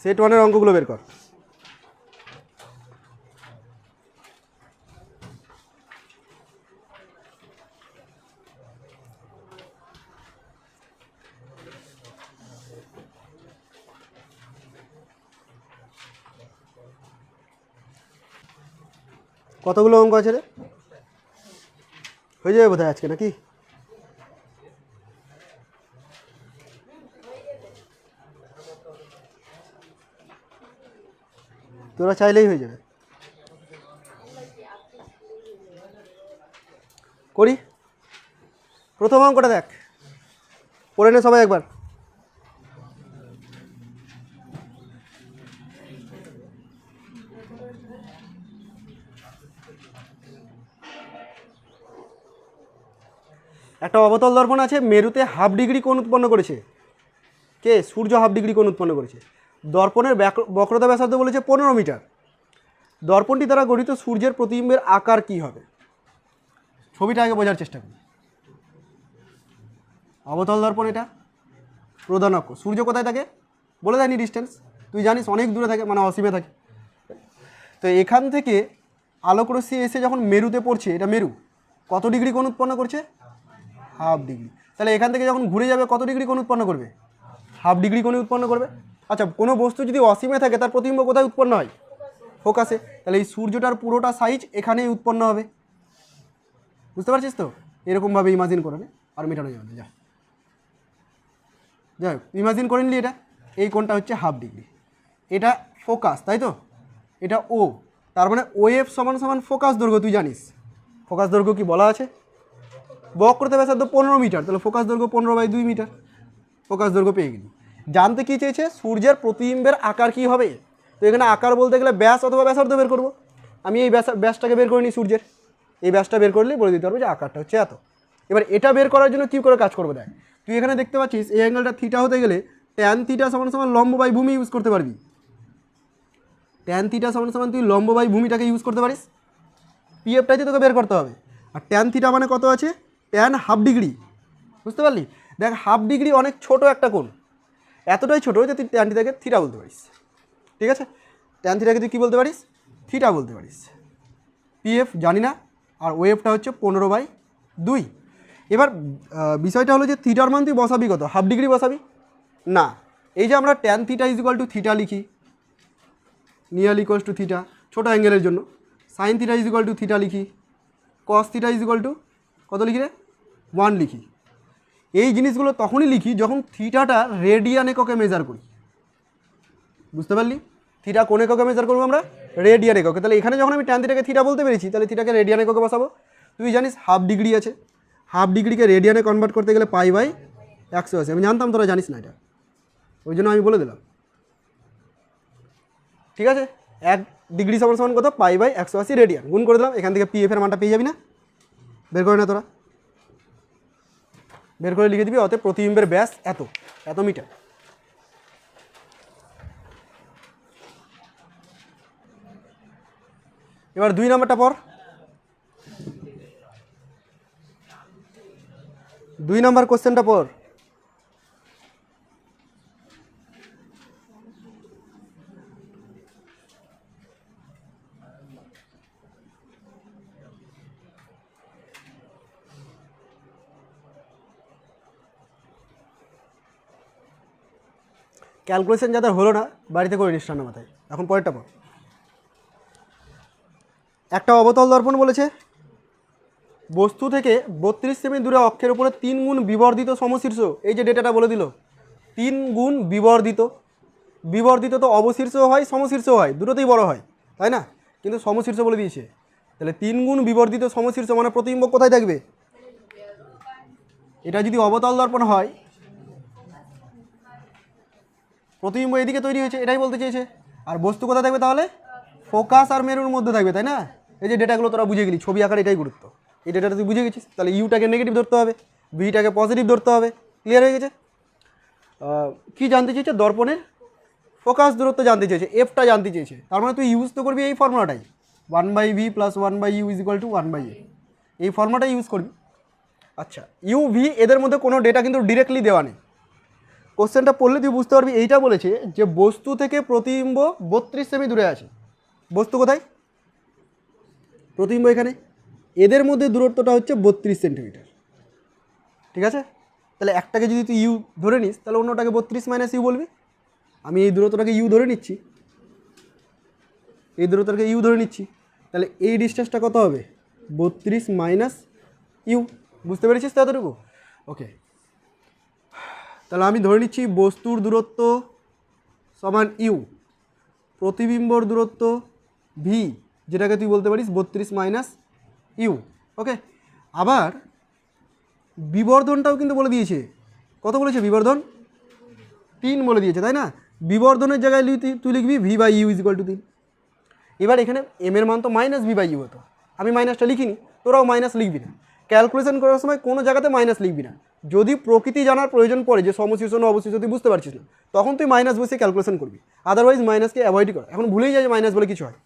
Set ওয়ানের অঙ্কগুলো বের কর। কতগুলো অঙ্ক আছে রে? হয়ে যাবে বোধহয় আজকে নাকি? তোরা চাইলেই হয়ে যাবে। করি? প্রথম অঙ্কটা দেখ। পড়ে নে সবাই একবার। একটা অবতল দর্পণ আছে, মেরুতে হাফ ডিগ্রি কোণ উৎপন্ন করেছে। কে? সূর্য হাফ ডিগ্রি কোণ উৎপন্ন করেছে। দর্পণের বক্রতা ব্যাসার্ধ বলেছে পনেরো মিটার। দর্পণটি দ্বারা গঠিত সূর্যের প্রতিবিম্বের আকার কি হবে? ছবিটা আগে বোঝার চেষ্টা করি। অবতল দর্পণ এটা, প্রধান অক্ষ। সূর্য কোথায় থাকে? বলে দেয়নি ডিস্টেন্স তুই জানিস অনেক দূরে থাকে মানে অসীমে থাকে। তো এখান থেকে আলোকরশ্মি এসে যখন মেরুতে পড়ছে, এটা মেরু। কত ডিগ্রি কোণ উৎপন্ন করছে? Half degree. তাহলে এখান থেকে যখন ঘুরে যাবে, কত ডিগ্রি কোণ উৎপন্ন করবে? হাফ ডিগ্রি কোণে উৎপন্ন করবে। আচ্ছা কোনো বস্তু যদি অসীমে থাকে, তার প্রতিবিম্ব কোথায় উৎপন্ন হয়? ফোকাসে তাহলে এই সূর্যটার পুরোটা সাইজ এখানেই উৎপন্ন হবে। বুঝতে পারছিস তো? এরকমভাবে ইমাজিন করে নে। আর মেটানো যাবে যা। যাই হোক ইমাজিন করে নিলি এটা। এই কোণটা হচ্ছে হাফ ডিগ্রি এটা ফোকাস তাই তো? এটা ও তার মানে ও এফ সমান সমান ফোকাস দৈর্ঘ্য, তুই জানিস। ফোকাস দৈর্ঘ্য কি বলা আছে? বক্রতা ব্যাসার্ধ পনেরো মিটার তাহলে ফোকাস দৈর্ঘ্য পনেরো বাই দুই মিটার ফোকাস দৈর্ঘ্য পেয়ে গেলি। জানতে কি চেয়েছে? সূর্যের প্রতিবিম্বের আকার কি হবে? তো এখানে আকার বলতে গেলে ব্যাস অথবা ব্যাসার্ধ বের করব। আমি এই ব্যাস ব্যাসটাকে বের করে নিই সূর্যের। এই ব্যাসটা বের করলেই বলে দিতে পারব যে আকারটা হচ্ছে এত। এবার এটা বের করার জন্য কী করে কাজ করব দেখ? তুই এখানে দেখতে পাচ্ছিস, এই অ্যাঙ্গেলটা থিটা হতে গেলে ট্যান থিটা সমান সমান লম্ব বাই ভূমি ইউজ করতে পারবি। ট্যান থিটা সমান সমান তুই লম্ব বাই ভূমিটাকে ইউজ করতে পারিস। পিএফটাই তোকে বের করতে হবে। আর ট্যান থিটা মানে কত আছে? ট্যান হাফ ডিগ্রি বুঝতে পারলি? দেখ হাফ ডিগ্রি অনেক ছোট একটা কোণ। এতটাই ছোটো যে তুই ট্যান থিটাকে থিটা বলতে পারিস। ঠিক আছে? ট্যান থিটাকে তুই কী বলতে পারিস? থিটা বলতে পারিস। পিএফ জানি না, আর ওয়েভটা হচ্ছে পনেরো বাই দুই। এবার বিষয়টা হলো যে থিটার মান তুই বসাবি কত? হাফ ডিগ্রি বসাবি? না। এই যে আমরা tan theta is equal to theta লিখি নিয়ার ইকুয়ালস টু থিটা ছোটো অ্যাঙ্গেলের জন্য। Sine theta is equal to theta লিখি cos theta is equal to কত লিখি রে? ওয়ান লিখি। এই জিনিসগুলো তখনই লিখি যখন থিটাটা রেডিয়ান এককে মেজার করি। বুঝতে পারলি? থিটা কোন এককে মেজার করব আমরা? রেডিয়ান এককে তাহলে এখানে যখন আমি ট্যান থিটাকে থিটা বলতে পেরেছি, তাহলে থিটাকে রেডিয়ান এককে বসাবো? তুই জানিস হাফ ডিগ্রি আছে। হাফ ডিগ্রিকে রেডিয়ানে কনভার্ট করতে গেলে পাই বাই একশো আছে। আমি জানতাম, তোরা জানিস না এটা। ওই জন্য আমি বলে দিলাম। ঠিক আছে? এক ডিগ্রি সমান সমান কত? পাই বাই একশো আশি রেডিয়ান। গুণ করে দিলাম, এখান থেকে পিএফ এর মানটা পেয়ে যাবি না? বের করে না তোরা। বের করে লিখে দিবি, অতএব প্রতিবিম্বের ব্যাস এত এত মিটার। এবার দুই নম্বরটা পর দুই নম্বর কোশ্চেনটা পর ক্যালকুলেশন যাদের হলো না, বাড়িতে করে নিস ঠান্ডা মাথায়। এখন পরেরটা পর। একটা অবতল দর্পণ বলেছে, বস্তু থেকে বত্রিশ সেমি দূরে অক্ষের উপরে তিন গুণ বিবর্ধিত সমশীর্ষ, এই যে ডেটাটা বলে দিল, তিন গুণ বিবর্ধিত। বিবর্ধিত তো অবশীর্ষ হয় সমশীর্ষ হয়, দুটোতেই বড় হয়, তাই না? কিন্তু সমশীর্ষ বলে দিয়েছে। তাহলে তিন গুণ বিবর্ধিত সমশীর্ষ মানে প্রতিবিম্ব কোথায় থাকবে? এটা যদি অবতল দর্পণ হয় প্রতিবিম্ব এদিকে তৈরি হয়েছে, এটাই বলতে চেয়েছে। আর বস্তু কোথায় থাকবে তাহলে? ফোকাস আর মেরুর মধ্যে থাকবে, তাই না? এই যে ডেটাগুলো তোরা বুঝে গেলি, ছবি আকার এটাই গুরুত্ব। এই ডেটাটা তুই বুঝে গেছিস, তাহলে ইউটাকে নেগেটিভ ধরতে হবে ভিটাকে পজিটিভ ধরতে হবে। ক্লিয়ার হয়ে গেছে? কি জানতে চেয়েছে? দর্পণের ফোকাস দূরত্ব জানতে চেয়েছে এফটা জানতে চেয়েছে। তার মানে তুই ইউজ তো করবি এই ফর্মুলাটাই। One by v plus one by u is equal to one by a এই ফর্মুলাটাই ইউজ করবি। আচ্ছা ইউ ভি এদের মধ্যে কোনো ডেটা কিন্তু ডিরেক্টলি দেওয়া নেই। কোশ্চেনটা পড়লে তুই বুঝতে পারবি, এইটা বলেছে যে বস্তু থেকে প্রতিবিম্ব বত্রিশ সেমি দূরে আছে। বস্তু কোথায়? প্রতিবিম্ব এখানে। এদের মধ্যে দূরত্বটা হচ্ছে বত্রিশ সেন্টিমিটার। ঠিক আছে? তাহলে একটাকে যদি তুই ইউ ধরে নিস, তাহলে অন্যটাকে বত্রিশ মাইনাস ইউ বলবি। আমি এই দূরত্বটাকে ইউ ধরে নিচ্ছি। এই দূরত্বটাকে ইউ ধরে নিচ্ছি। তাহলে এই ডিস্টেন্সটা কত হবে? বত্রিশ মাইনাস ইউ বুঝতে পেরেছিস তো এতটুকু? ওকে তাহলে আমি ধরে নিচ্ছি বস্তুর দূরত্ব সমান ইউ। প্রতিবিম্বর দূরত্ব ভি, যেটাকে তুই বলতে পারিস বত্রিশ মাইনাস ইউ। ওকে? আবার বিবর্ধনটাও কিন্তু বলে দিয়েছে। কত বলেছে বিবর্ধন? তিন বলে দিয়েছে, তাই না? বিবর্ধনের জায়গায় তুই লিখবি v by u is equal to তিন। এবার এখানে এম এর মান তো মাইনাস ভি বাই ইউ হতো। আমি মাইনাসটা লিখিনি, তোরাও মাইনাস লিখবি না। ক্যালকুলেশন করার সময় কোনো জায়গাতে মাইনাস লিখবি না। যদি প্রকৃতি জানার প্রয়োজন পড়ে, যে সমশিষ্ট না অবশিষ্ট, তুই বুঝতে পারছিস না, তখন তুই মাইনাস বসে ক্যালকুলেশন করবি। আদারওয়াইজ মাইনাসকে অ্যাভয়েড কর। এখন ভুলেই যায় যে মাইনাস বলে কিছু হয়।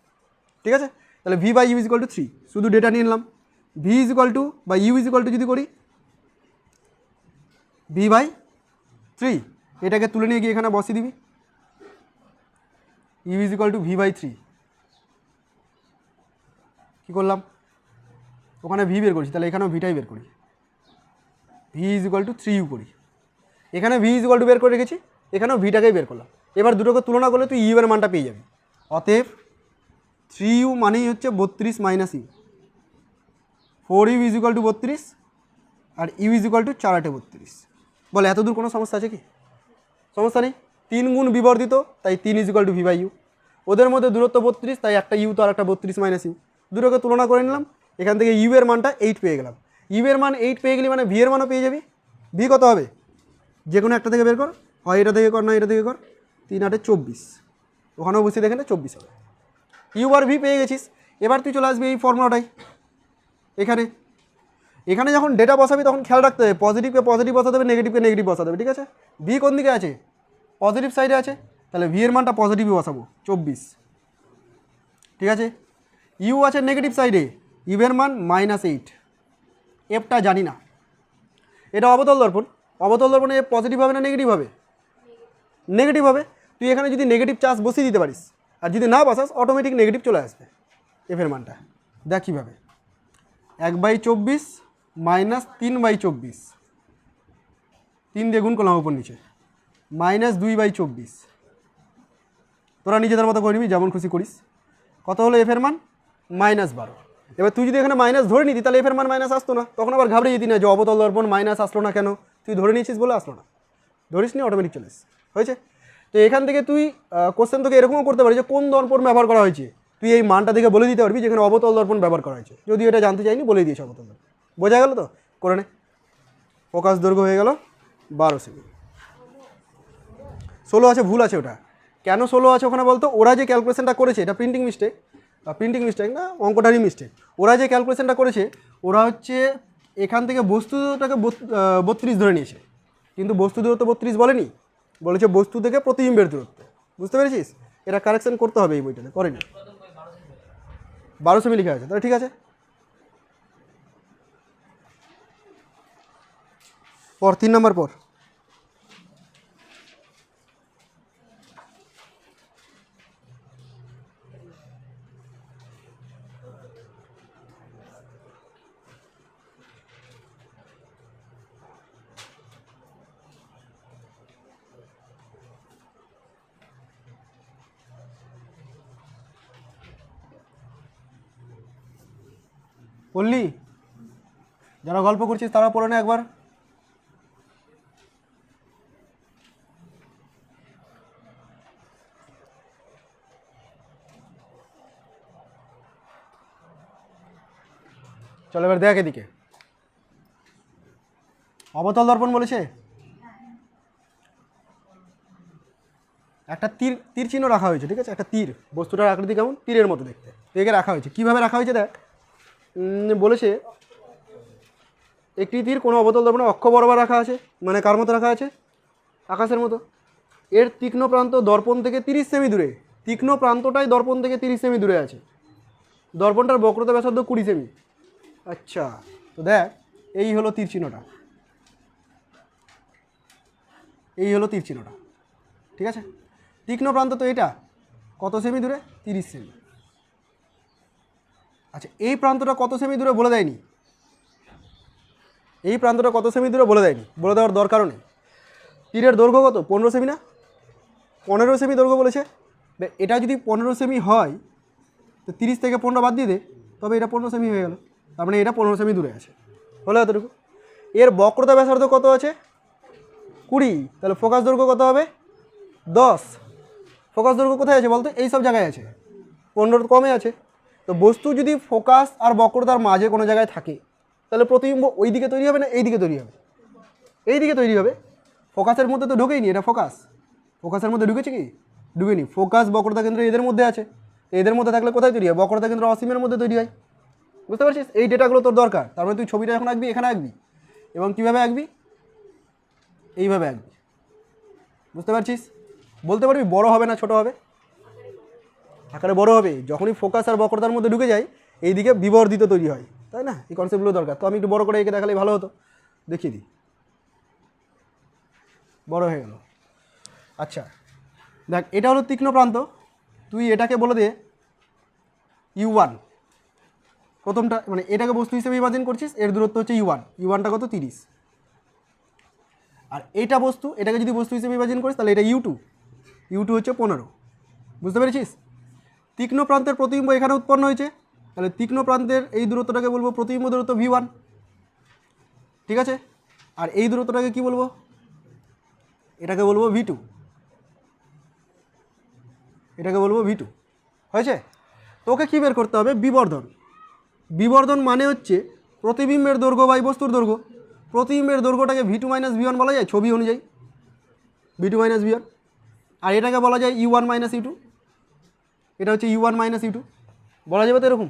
ঠিক আছে? তাহলে v by u is equal to three শুধু ডেটা নিয়ে নিলাম। ভি ইজ ইকুয়াল টু বা ইউ ইজ ইকুয়াল টু যদি করি ভি বাই থ্রি এটাকে তুলে নিয়ে গিয়ে এখানে বসিয়ে দিবি। U is equal to v by three কী করলাম? ওখানে ভি বের করছি। তাহলে এখানেও ভিটাই বের করি। V is equal to three u করি। এখানে ভি ইজ ইকুয়াল টু বের করে রেখেছি, এখানেও ভিটাকেই বের করলাম। এবার দুটোকে তুলনা করলে তুই ইউ এর মানটা পেয়ে যাবি। অতএব থ্রি ইউ মানেই হচ্ছে বত্রিশ minus u four u is equal to বত্রিশ, আর ইউ ইজ ইকুয়াল টু চার আটে বত্রিশ। বলে, এত দূর কোনো সমস্যা আছে কি? সমস্যা নেই। তিন গুণ বিবর্ধিত, তাই তিন is equal to v by u ওদের মধ্যে দূরত্ব বত্রিশ, তাই একটা ইউ তো আর একটা বত্রিশ মাইনাস ইউ দুটোকে তুলনা করে নিলাম, এখান থেকে ইউ এর মানটা এইট পেয়ে গেলাম। ইউ এর মান এইট পেয়ে গেলি মানে ভি এর মানও পেয়ে যাবি। ভি কত হবে? যে কোনো একটা থেকে বের কর। হয় এটা থেকে কর, না এটা থেকে কর। তিন আটে চব্বিশ। ওখানেও বসে দেখে না, চব্বিশ হবে। ইউ আর ভি পেয়ে গেছিস। এবার তুই চলে আসবি এই ফর্মুলাটাই এখানে। এখানে যখন ডেটা বসাবি, তখন খেয়াল রাখতে হবে পজিটিভকে পজিটিভ বসাতে হবে নেগেটিভকে নেগেটিভ বসাতে হবে, ঠিক আছে? ভি কোন দিকে আছে? পজিটিভ সাইডে আছে। তাহলে ভি এর মানটা পজিটিভই বসাবো, চব্বিশ। ঠিক আছে? ইউ আছে নেগেটিভ সাইডে ইউ এর মান মাইনাস এইট এফটা জানি না। এটা অবতল দর্পণ। অবতল দর্পণে এফ পজিটিভ হবে না নেগেটিভ হবে? নেগেটিভ হবে। তুই এখানে যদি নেগেটিভ চার্জ বসিয়ে দিতে পারিস, আর যদি না বসাস অটোমেটিক নেগেটিভ চলে আসবে এফের মানটা। দেখ কীভাবে। এক বাই চব্বিশ মাইনাস তিন বাই চব্বিশ। তিন দিয়ে গুণ করলাম উপর নিচে। মাইনাস দুই বাই চব্বিশ। তোরা নিজেদের মতো করে নিবি, যেমন খুশি করিস। কত হলো এফের মান? মাইনাস বারো। এবার তুই যদি এখানে মাইনাস ধরে নিতি, তাহলে এফের মান মাইনাস আসতো না। তখন আবার ঘাবড়ে যেতি না যে অবতল দর্পণ মাইনাস আসলো না কেন? তুই ধরে নিয়েছিস বলে আসলো না। ধরিস নি অটোমেটিক চলে হয়েছে? তো এখান থেকে তুই কোশ্চেন তোকে এরকমও করতে পারিস যে কোন দর্পণ ব্যবহার করা হয়েছে? তুই এই মানটা দেখে বলে দিতে পারবি যেখানে অবতল দর্পণ ব্যবহার করা হয়েছে। যদি এটা জানতে চাইনি, বলে দিয়েছে অবতল দর্পণ। বোঝা গেল তো? করে নে। ফোকাস দৈর্ঘ্য হয়ে গেল বারো সেমি। ষোলো আছে, ভুল আছে ওটা। কেন ষোলো আছে ওখানে বলতো? ওরা যে ক্যালকুলেশনটা করেছে, এটা প্রিন্টিং মিস্টেক প্রিন্টিং মিস্টেক না, অঙ্কটারই মিস্টেক ওরা যে ক্যালকুলেশনটা করেছে, ওরা হচ্ছে এখান থেকে বস্তুটাকে বত্রিশ ধরে নিয়েছে। কিন্তু বস্তু দূরত্ব বত্রিশ বলেনি। বলেছে বস্তু থেকে প্রতিবিম্বের দূরত্ব। বুঝতে পেরেছিস? এটা কারেকশন করতে হবে এই বইটাতে করেনি বারোশো সেমি লেখা আছে তাহলে ঠিক আছে। পর, তিন নম্বর পর। পড়লি যারা গল্প করছিস তারা পড়ে না একবার। চলো এবার দেখ এদিকে। অবতল দর্পণ বলেছে? একটা তীর তীর চিহ্ন রাখা হয়েছে, ঠিক আছে? একটা তীর, বস্তুটার আকৃতি কেমন? তীরের মতো দেখতে। একে রাখা হয়েছে। কীভাবে রাখা হয়েছে দেখ। বলেছে, একটি তীর কোনো অবতল দর্পণে অক্ষ বরাবর রাখা আছে মানে কার মতো রাখা আছে? আকাশের মতো। এর তীক্ষ্ণ প্রান্ত দর্পণ থেকে তিরিশ সেমি দূরে। তীক্ষ্ণ প্রান্তটাই দর্পণ থেকে তিরিশ সেমি দূরে আছে। দর্পণটার বক্রতা ব্যাসার্ধ কুড়ি সেমি। আচ্ছা তো দেখ, এই হলো তীর চিহ্নটা। এই হলো তীর চিহ্নটা। ঠিক আছে? তীক্ষ্ণ প্রান্ত তো এটা। কত সেমি দূরে? তিরিশ সেমি। আচ্ছা এই প্রান্তটা কত সেমি দূরে বলে দেয়নি? এই প্রান্তটা কত সেমি দূরে বলে দেয়নি? বলে দেওয়ার দরকারও নেই। তীরের দৈর্ঘ্য কত? পনেরো সেমি না? পনেরো সেমি দৈর্ঘ্য বলেছে। এটা যদি পনেরো সেমি হয়, তো তিরিশ থেকে পনেরো বাদ দিয়ে দে, তবে এটা পনেরো সেমি হয়ে গেল। তার মানে এটা পনেরো সেমি দূরে আছে। হলো এতটুকু। এর বক্রতা ব্যাসার্ধ কত আছে? কুড়ি। তাহলে ফোকাস দৈর্ঘ্য কত হবে? দশ। ফোকাস দৈর্ঘ্য কোথায় আছে বলতো? এই সব জায়গায় আছে। পনেরো কমে আছে। তো বস্তু যদি ফোকাস আর বক্রতার মাঝে কোনো জায়গায় থাকে, তাহলে প্রতিবিম্ব ওই দিকে তৈরি হবে না এই দিকে তৈরি হবে? এই দিকে তৈরি হবে? ফোকাসের মধ্যে তো ঢুকেই নি, এটা ফোকাস। ফোকাসের মধ্যে ঢুকেছে কি? ঢুকেনি। ফোকাস বক্রতা কেন্দ্র এদের মধ্যে আছে। এদের মধ্যে থাকলে কোথায় তৈরি হয়? বক্রতা কেন্দ্র অসীমের মধ্যে তৈরি হয়। বুঝতে পারছিস? এই ডেটাগুলো তোর দরকার। তার মানে তুই ছবিটা এখন আঁকবি, এখানে আঁকবি। এবং কীভাবে আঁকবি? এইভাবে আঁকবি। বুঝতে পারছিস? বলতে পারবি বড় হবে না ছোট হবে? আকারে বড় হবে। যখনই ফোকাস আর বক্রতার মধ্যে ঢুকে যায়, এইদিকে বিবর্ধিত তৈরি হয়। তাই না? এই কনসেপ্টগুলো দরকার। তো আমি একটু বড় করে এঁকে দেখালে ভালো হতো। দেখিয়ে দিই। বড় হয়ে গেল। আচ্ছা। দেখ, এটা হলো তীক্ষ্ণ প্রান্ত। তুই এটাকে বলে দে ইউ ওয়ান প্রথমটা মানে এটাকে বস্তু হিসেবে ইমাজিন করছিস, এর দূরত্ব হচ্ছে ইউ ওয়ান ইউ ওয়ানটা কত? তিরিশ। আর এটা বস্তু, এটাকে যদি বস্তু হিসেবে ইমাজিন করিস, তাহলে এটা ইউ টু ইউ টু হচ্ছে পনেরো। বুঝতে পেরেছিস? তীক্ষ্ণ প্রান্তের প্রতিবিম্ব এখানে উৎপন্ন হয়েছে। তাহলে তীক্ষ্ণ প্রান্তের এই দূরত্বটাকে বলব প্রতিবিম্ব দূরত্ব ভি ওয়ান ঠিক আছে? আর এই দূরত্বটাকে কি বলব? এটাকে বলব ভি টু এটাকে বলব ভি টু হয়েছে? তোকে কী বের করতে হবে? বিবর্ধন। বিবর্ধন মানে হচ্ছে প্রতিবিম্বের দৈর্ঘ্য বাই বস্তুর দৈর্ঘ্য। প্রতিবিম্বের দৈর্ঘ্যটাকে v two minus v one বলা যায়, ছবি অনুযায়ী। V two minus v one আর এটাকে বলা যায় u one minus u two এটা হচ্ছে u one minus u two বলা যাবে তো এরকম?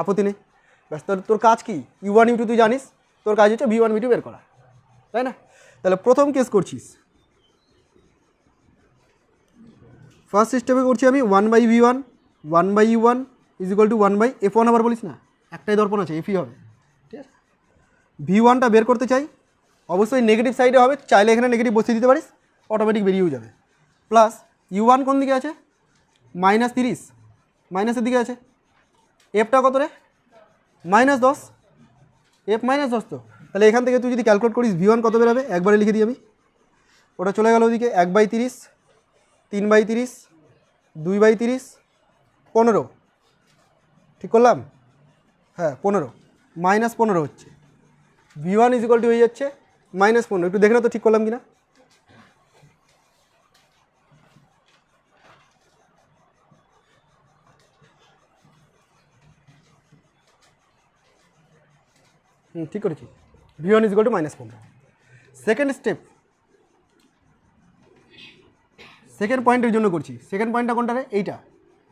আপত্তি নেই। ব্যাস, তোর তোর কাজ কি? ইউ ওয়ান ইউ টু তুই জানিস, তোর কাজ হচ্ছে ভি ওয়ান ভি টু বের করা। তাই না? তাহলে প্রথম কেস করছিস। ফার্স্ট সিস্টেমে করছি আমি one by v one one by u one is equal to one by f one আবার বলিস না? একটাই দর্পণ আছে এফই হবে। ঠিক আছে? ভি ওয়ানটা বের করতে চাই, অবশ্যই নেগেটিভ সাইডে হবে, চাইলে এখানে নেগেটিভ বসিয়ে দিতে পারিস অটোমেটিক বেরিয়েও যাবে। প্লাস ইউ ওয়ান কোন দিকে আছে? মাইনাস তিরিশ। মাইনাসের দিকে আছে। এফটা কত রে? মাইনাস দশ। এফ মাইনাস দশ তো। তাহলে এখান থেকে তুই যদি ক্যালকুলেট করিস ভি ওয়ান কত বেরোবে একবারে লিখে দিই আমি। ওটা চলে গেল ওদিকে এক বাই তিরিশ, তিন বাই তিরিশ, দুই বাই তিরিশ, পনেরো। ঠিক করলাম? হ্যাঁ পনেরো। মাইনাস পনেরো হচ্ছে। V one is equal to হয়ে যাচ্ছে, মাইনাস পনেরো। একটু দেখে না তো ঠিক করলাম কি না ঠিক করেছি। V one is equal to minus পনেরো সেকেন্ড স্টেপ সেকেন্ড পয়েন্টের জন্য করছি। সেকেন্ড পয়েন্টটা কোনটা রে এইটা।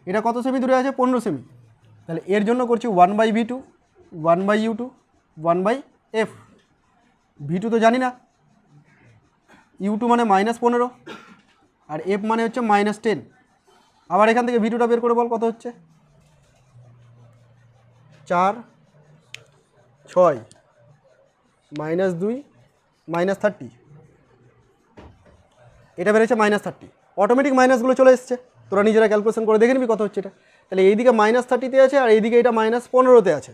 এটা কত সেমি দূরে আছে? পনেরো সেমি তাহলে এর জন্য করছি one by v two one by u two one by f v two তো জানি না। ইউ টু মানে মাইনাস পনেরো। আর এফ মানে হচ্ছে মাইনাস টেন আবার এখান থেকে ভি টুটা বের করে বল কত হচ্ছে? চার ছয় মাইনাস দুই মাইনাস থার্টি এটা বেড়েছে মাইনাস থার্টি অটোমেটিক মাইনাসগুলো চলে এসছে। তোরা নিজেরা ক্যালকুলেশন করে দেখে নিবি কত হচ্ছে এটা। তাহলে এইদিকে মাইনাস থার্টিতে আছে আর এইদিকে এটা মাইনাস পনেরোতে আছে।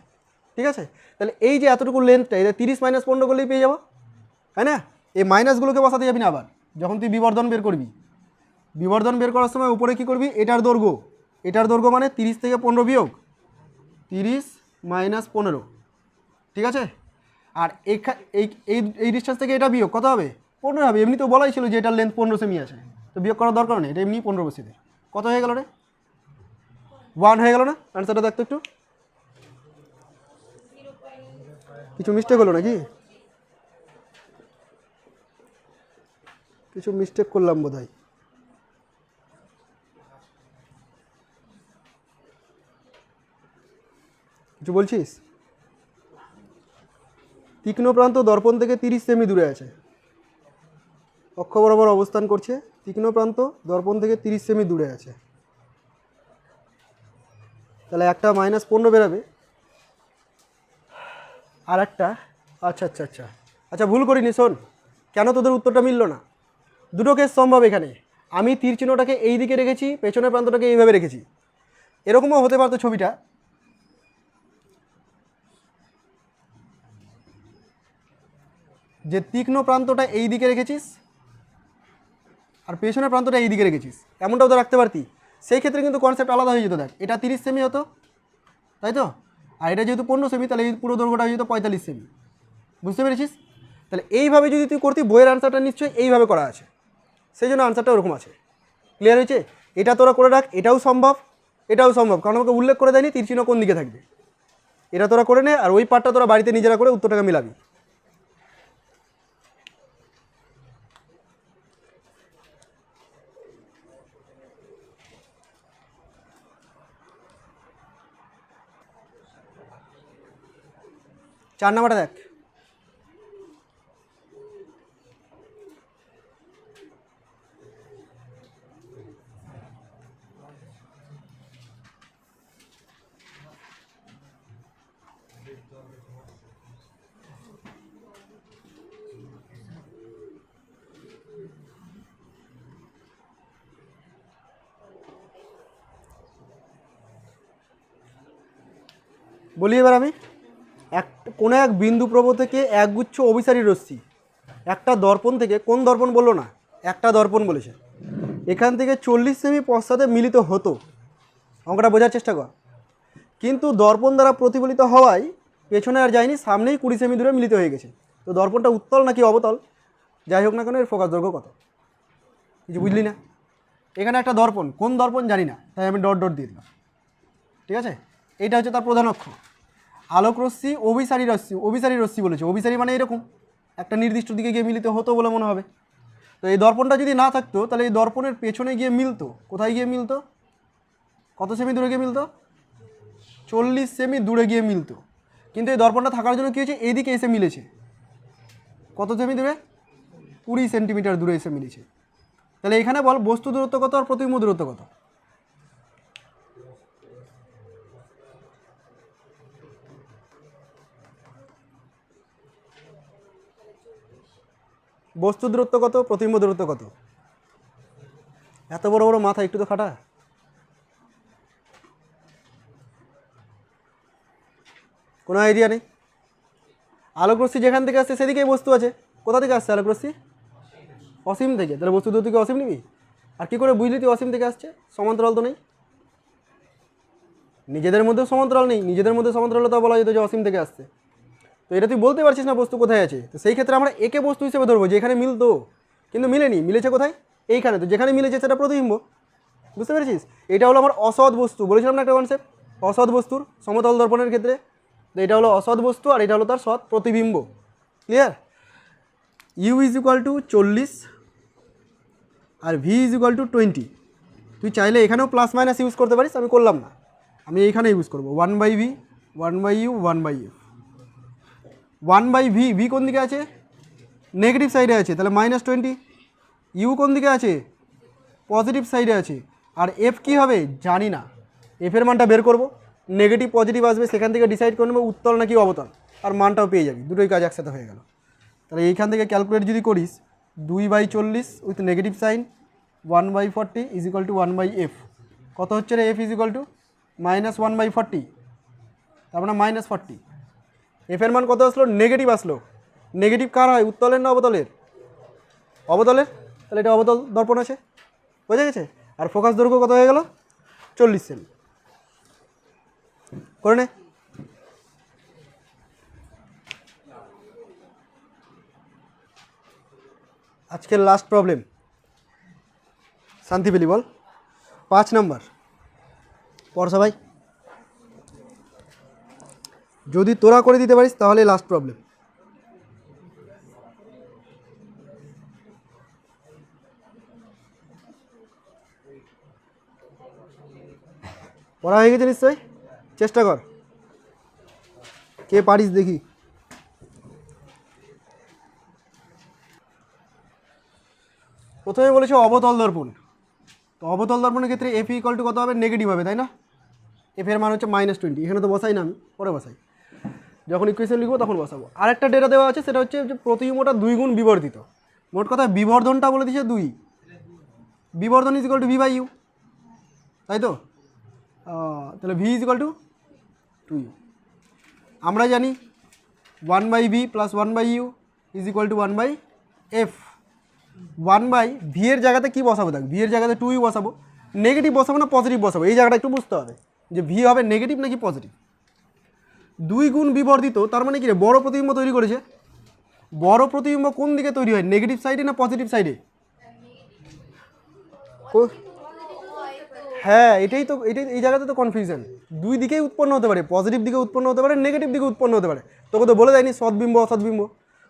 ঠিক আছে? তাহলে এই যে এতটুকু লেন্থটা এটা তিরিশ মাইনাস পনেরো করলেই পেয়ে যাব। তাই না? এই মাইনাসগুলোকে বসাতে যাবি না আবার। যখন তুই বিবর্ধন বের করবি। বিবর্ধন বের করার সময় উপরে কী করবি? এটার দৈর্ঘ্য। এটার দৈর্ঘ্য মানে তিরিশ থেকে পনেরো বিয়োগ। তিরিশ মাইনাস পনেরো। ঠিক আছে? আর এই এই ডিস্টেন্স থেকে এটা বিয়োগ কত হবে? পনেরো হবে। এমনি তো বলাই ছিল যে এটার লেন্থ পনেরো সেমি আছে। তো বিয়োগ করার দরকার নেই। এটা এমনি পনেরো বসিয়ে দে কত হয়ে গেল রে? ওয়ান হয়ে গেল না? অ্যান্সারটা দেখতো একটু। কিছু মিস্টেক হলো নাকি? কিছু মিস্টেক করলাম বোধ হয় কিছু বলছিস? তীক্ষ্ণ প্রান্ত দর্পণ থেকে তিরিশ সেমি দূরে আছে। অক্ষ বরাবর অবস্থান করছে, তীক্ষ্ণ প্রান্ত দর্পণ থেকে তিরিশ সেমি দূরে আছে। তাহলে একটা মাইনাস পনেরো বেরাবে। আর একটা আচ্ছা আচ্ছা আচ্ছা আচ্ছা ভুল করিনি, শোন। কেন তোদের উত্তরটা মিললো না? দুটো কেস সম্ভব এখানে। আমি তীর চিহ্নটাকে এই দিকে রেখেছি, পেছনের প্রান্তটাকে এইভাবে রেখেছি। এরকমও হতে পারতো ছবিটা। যে তীক্ষ্ণ প্রান্তটা এই দিকে রেখেছিস আর পেছনের প্রান্তটা এই দিকে রেখেছিস। এমনটাও তো রাখতে পারতি। সেই ক্ষেত্রে কিন্তু কনসেপ্ট আলাদা হয়ে যেত, দেখ। এটা তিরিশ সেমি হতো, তাই তো? আর এটা যেহেতু পনেরো সেমি, তাহলে এই পুরো দৈর্ঘ্যটা হয়ে যেত পঁয়তাল্লিশ সেমি। বুঝতে পেরেছিস? তাহলে এইভাবে যদি তুই করতি, বইয়ের আনসারটা নিশ্চয়ই এইভাবে করা আছে। সেই জন্য আনসারটা ওরকম আছে। ক্লিয়ার হয়েছে? এটা তোরা করে রাখ, এটাও সম্ভব এটাও সম্ভব। কারণ আমাকে উল্লেখ করে দেয়নি তীরচিহ্ন কোন দিকে থাকবে। এটা তোরা করে নে, আর ওই পার্টটা তোরা বাড়িতে নিজেরা করে উত্তরটাকে মিলাবি। চার নাম্বারটা দেখ। বলি এবার আমি। কোনো এক বিন্দু প্রভ থেকে একগুচ্ছ অভিসারী রশ্মি। একটা দর্পণ থেকে, কোন দর্পণ বলল না, একটা দর্পণ বলেছে। এখান থেকে চল্লিশ সেমি পশ্চাতে মিলিত হতো। অঙ্কটা বোঝার চেষ্টা কর। কিন্তু দর্পণ দ্বারা প্রতিফলিত হওয়ায় পেছনে আর যায়নি, সামনেই কুড়ি সেমি দূরে মিলিত হয়ে গেছে। তো দর্পণটা উত্তল নাকি অবতল? যাই হোক না কেন, এর ফোকাস দৈর্ঘ্য কত? কিছু বুঝলি না? এখানে একটা দর্পণ, কোন দর্পণ জানি না, তাই আমি ডট ডট দিয়ে দিলাম। ঠিক আছে? এইটা হচ্ছে তার প্রধান অক্ষ। আলোক রশ্মি, অভিসারী রশ্মি অভিসারী রশ্মি বলেছে। অভিসারী মানে এরকম। একটা নির্দিষ্ট দিকে গিয়ে মিলিত হতো বলে মনে হবে। তো এই দর্পণটা যদি না থাকতো, তাহলে এই দর্পণের পেছনে গিয়ে মিলতো। কোথায় গিয়ে মিলতো? কত সেমি দূরে গিয়ে মিলতো? চল্লিশ সেমি দূরে গিয়ে মিলতো। কিন্তু এই দর্পণটা থাকার জন্য কী হয়েছে? এইদিকে এসে মিলেছে। কত সেমি দূরে? কুড়ি সেন্টিমিটার দূরে এসে মিলেছে। তাহলে এখানে বল, বস্তু দূরত্ব কত আর প্রতিবিম্ব দূরত্ব কত? বস্তু দূরত্ব কত? প্রতিবিম্ব দূরত্ব কত? এত বড় বড় মাথা একটু তো খাটা। কোনো আইডিয়া নেই? আলোকরশ্মি যেখান থেকে আসছে সেদিকেই বস্তু আছে। কোথা থেকে আসছে আলোকরশ্মি? অসীম থেকে। তাহলে বস্তু দূর থেকে অসীম নিবি? আর কি করে বুঝলি তুই অসীম থেকে আসছে? সমান্তরাল তো নেই। নিজেদের মধ্যেও সমান্তরাল নেই। নিজেদের মধ্যে সমান্তরালতা বলা যেত যে অসীম থেকে আসছে। তো এটা তুই বলতে পারছিস না বস্তু কোথায় আছে? তো সেই ক্ষেত্রে আমরা একে বস্তু হিসেবে ধরবো যে এখানে মিলতো কিন্তু মিলেনি, মিলেছে কোথায়? এইখানে। তো যেখানে মিলেছে সেটা প্রতিবিম্ব। বুঝতে পেরেছিস? এটা হলো আমার অসৎ বস্তু। বলেছিলাম না একটা কনসেপ্ট অসৎ বস্তুর সমতল দর্পণের ক্ষেত্রে। তো এটা হলো অসৎ বস্তু আর এটা হলো তার সৎ প্রতিবিম্ব। Clear u is equal to চল্লিশ আর v is equal to twenty তুই চাইলে এখানেও প্লাস মাইনাস ইউজ করতে পারিস, আমি করলাম না। আমি এইখানে ইউজ করব। One by v one by u one by f one by v v কোন দিকে আছে? নেগেটিভ সাইডে আছে, তাহলে মাইনাস টোয়েন্টি ইউ কোন দিকে আছে? পজিটিভ সাইডে আছে। আর এফ কী হবে? জানি না। এফের মানটা বের করব। নেগেটিভ পজিটিভ আসবে, সেখান থেকে ডিসাইড করে নেব উত্তল নাকি অবতল। আর মানটাও পেয়ে যাবি। দুটোই কাজ একসাথে হয়ে গেল। তাহলে এইখান থেকে ক্যালকুলেট যদি করিস, দুই বাই চল্লিশ with negative sign one by forty is equal to one by f কত হচ্ছে রে f is equal to minus one by forty তার মানে মাইনাস ফর্টি এফের মান কত আসলো? নেগেটিভ আসলো। নেগেটিভ কার হয়? উত্তলের না অবতলের? অবতলের? তাহলে এটা অবতল দর্পণ আছে। বোঝা গেছে? আর ফোকাস দৈর্ঘ্য কত হয়ে গেল? চল্লিশ সেমি। করে নে। আজকের লাস্ট প্রবলেম শান্তি পেলি বল। পাঁচ নম্বর। পড় সবাই। যদি তোরা করে দিতে পারিস, তাহলে লাস্ট প্রবলেম পড়া হয়ে গেছে নিশ্চয়ই? চেষ্টা কর। কে পারিস দেখি। প্রথমে বলেছে অবতল দর্পণ। তো অবতল দর্পণের ক্ষেত্রে এফ ইকল টু কত হবে? নেগেটিভ হবে, তাই না? এফ এর মান হচ্ছে মাইনাস টোয়েন্টি এখানে তো বসাই না আমি, পরে বসাই। যখন ইকুয়েশন লিখব তখন বসাবো। আরেকটা ডেটা দেওয়া আছে, সেটা হচ্ছে যে প্রতিবিম্বটা দুই গুণ বিবর্ধিত। মোট কথা বিবর্ধনটা বলে দিছে দুই। বিবর্ধন is equal to v by u তাই তো? তাহলে v is equal to two u আমরা জানি one by v plus one by u is equal to one by f one by v এর জায়গাতে কী বসাবো দেখ ভি এর জায়গাতে টু ইউ বসাবো। নেগেটিভ বসাবো না পজিটিভ বসাবো? এই জায়গাটা একটু বুঝতে হবে যে ভি হবে নেগেটিভ নাকি পজিটিভ দুই গুণ বিবর্ধিত, তার মানে কি রে? বড় প্রতিবিম্ব তৈরি করেছে। বড় প্রতিবিম্ব কোন দিকে তৈরি হয়? নেগেটিভ সাইডে না পজিটিভ সাইডে হ্যাঁ এটাই তো এটাই এই জায়গাতে তো কনফিউশন দুই দিকেই উৎপন্ন হতে পারে পজিটিভ দিকে উৎপন্ন হতে পারে নেগেটিভ দিকে উৎপন্ন হতে পারে। তোকে তো বলে দেয়নি সদ্বিম্ব অসৎবিম্ব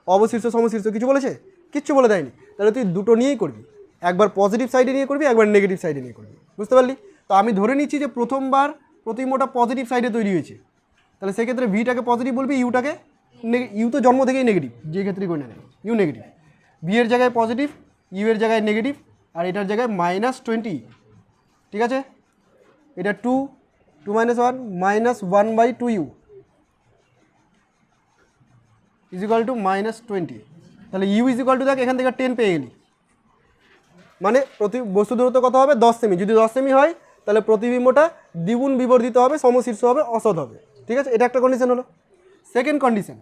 অবশিষ্ট সমশিষ্ট কিছু বলেছে? কিচ্ছু বলে দেয়নি। তাহলে তুই দুটো নিয়েই করবি। একবার পজিটিভ সাইডে নিয়ে করবি, একবার নেগেটিভ সাইডে নিয়ে করবি। বুঝতে পারলি? তো আমি ধরে নিচ্ছি যে প্রথমবার প্রতিম্বটা পজিটিভ সাইডে তৈরি হয়েছে। তাহলে সেক্ষেত্রে ভিটাকে পজিটিভ বলবি ইউটাকে ইউ তো জন্ম থেকেই নেগেটিভ যে ক্ষেত্রেই করে না ইউ নেগেটিভ ভি এর জায়গায় পজিটিভ ইউ এর জায়গায় নেগেটিভ আর এটার জায়গায় মাইনাস টোয়েন্টি ঠিক আছে? এটা two two minus one minus one by two u is equal to minus twenty তাহলে ইউ ইজ ইকাল টু দেখ, এখান থেকে টেন পেয়ে গেলি। মানে প্রতি বস্তু দূরত্ব কত হবে? দশ সেমি যদি দশ সেমি হয়, তাহলে প্রতিবিম্বটা দ্বিগুণ বিবর্ধিত হবে, সমশীর্ষ হবে, অসৎ হবে। ঠিক আছে? এটা একটা কন্ডিশন হলো। Second condition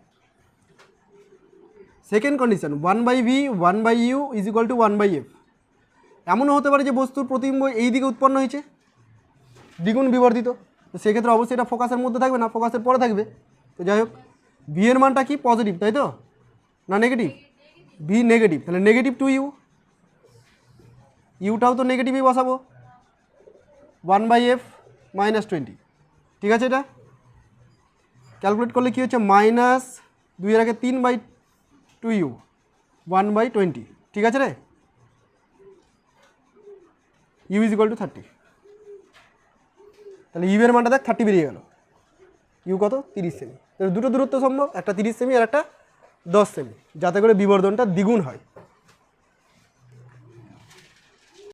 second condition one by v one by u is equal to one by f এমনও হতে পারে যে বস্তুর প্রতিবিম্ব এই দিকে উৎপন্ন হয়েছে, দ্বিগুণ বিবর্ধিত। তো সেক্ষেত্রে অবশ্যই এটা ফোকাসের মধ্যে থাকবে না ফোকাসের পরে থাকবে। তো যাই হোক ভি এর মানটা কি? পজিটিভ তাই তো? না নেগেটিভ ভি নেগেটিভ তাহলে নেগেটিভ টু ইউ ইউটাও তো নেগেটিভই বসাবো। One by f minus twenty ঠিক আছে এটা? ক্যালকুলেট করলে কী হচ্ছে? মাইনাস দুইয়ের আগে তিন by two u, one by twenty, ঠিক আছে রে? U is equal to thirty. তাহলে ইউ এর মানটা দেখ, থার্টি বেরিয়ে গেল। ইউ কত? তিরিশ সেমি। দুটো দূরত্ব সম্ভব, একটা তিরিশ সেমি আর একটা দশ সেমি, যাতে করে বিবর্ধনটা দ্বিগুণ হয়।